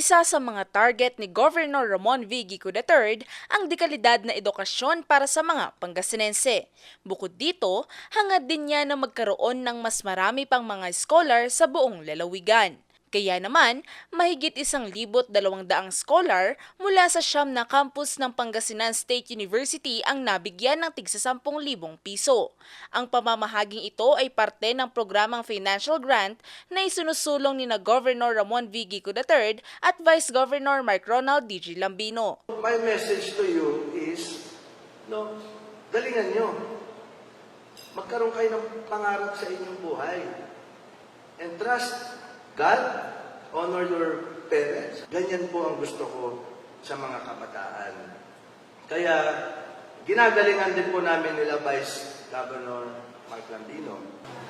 Isa sa mga target ni Governor Ramon V. Gico III ang dekalidad na edukasyon para sa mga Pangasinense. Bukod dito, hangad din niya na magkaroon ng mas marami pang mga scholar sa buong lalawigan. Kaya naman, mahigit isang libot dalawang daang scholar mula sa siyam na campus ng Pangasinan State University ang nabigyan ng tigsa 10,000 piso. Ang pamamahaging ito ay parte ng programang financial grant na isinusulong ni na Governor Ramon V. Gico III at Vice Governor Mark Ronald D.G. Lambino. My message to you is, no, galingan nyo. Magkaroon kayo ng pangarap sa inyong buhay. And trust God, honor your parents. Ganyan po ang gusto ko sa mga kabataan. Kaya, ginagalingan din po namin nila Vice Governor Mark Lambino.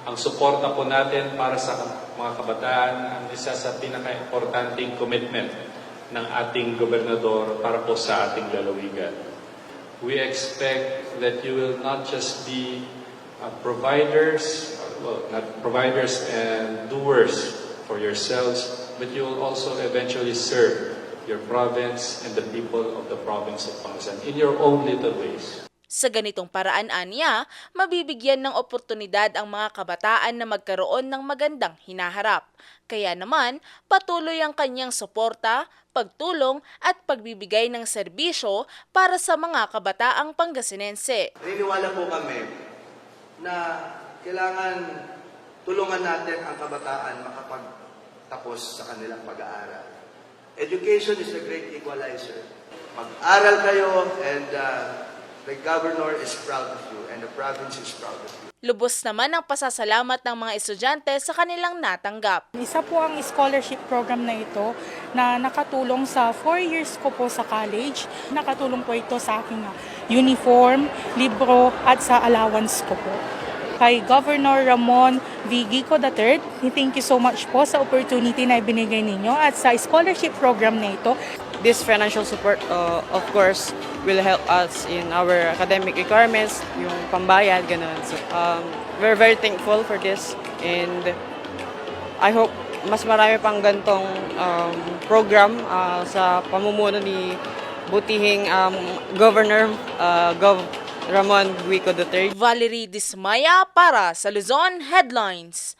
Ang suporta po natin para sa mga kabataan ang isa sa pinaka-importanting commitment ng ating gobernador para po sa ating lalawigan. We expect that you will not just be uh, providers, well, not providers and doers for yourselves, but you will also eventually serve your province and the people of the province of Pangasinan in your own little ways. Sa ganitong paraan aniya, mabibigyan ng oportunidad ang mga kabataan na magkaroon ng magandang hinaharap. Kaya naman, patuloy ang kanyang suporta, pagtulong at pagbibigay ng serbisyo para sa mga kabataang Pangasinense. Naniniwala po kami na kailangan tulungan natin ang kabataan makapagtapos sa kanilang pag-aaral. Education is a great equalizer. Mag-aral kayo and uh, the governor is proud of you and the province is proud of you. Lubos naman ang pasasalamat ng mga estudyante sa kanilang natanggap. Isa po ang scholarship program na ito na nakatulong sa 4 years ko po sa college. Nakatulong po ito sa aking ah, uniform, libro at sa allowance ko po. Kay Governor Ramon V. Gico III, thank you so much po sa opportunity na ibinigay ninyo at sa scholarship program na ito. this financial support, uh, of course, will help us in our academic requirements, yung pambayad, ganun. So, um, we're very thankful for this and I hope mas marami pang gantong um, program uh, sa pamumuno ni butihing um, Governor uh, Gov. Ramon Guico III. Valerie Dismaya para sa Luzon Headlines.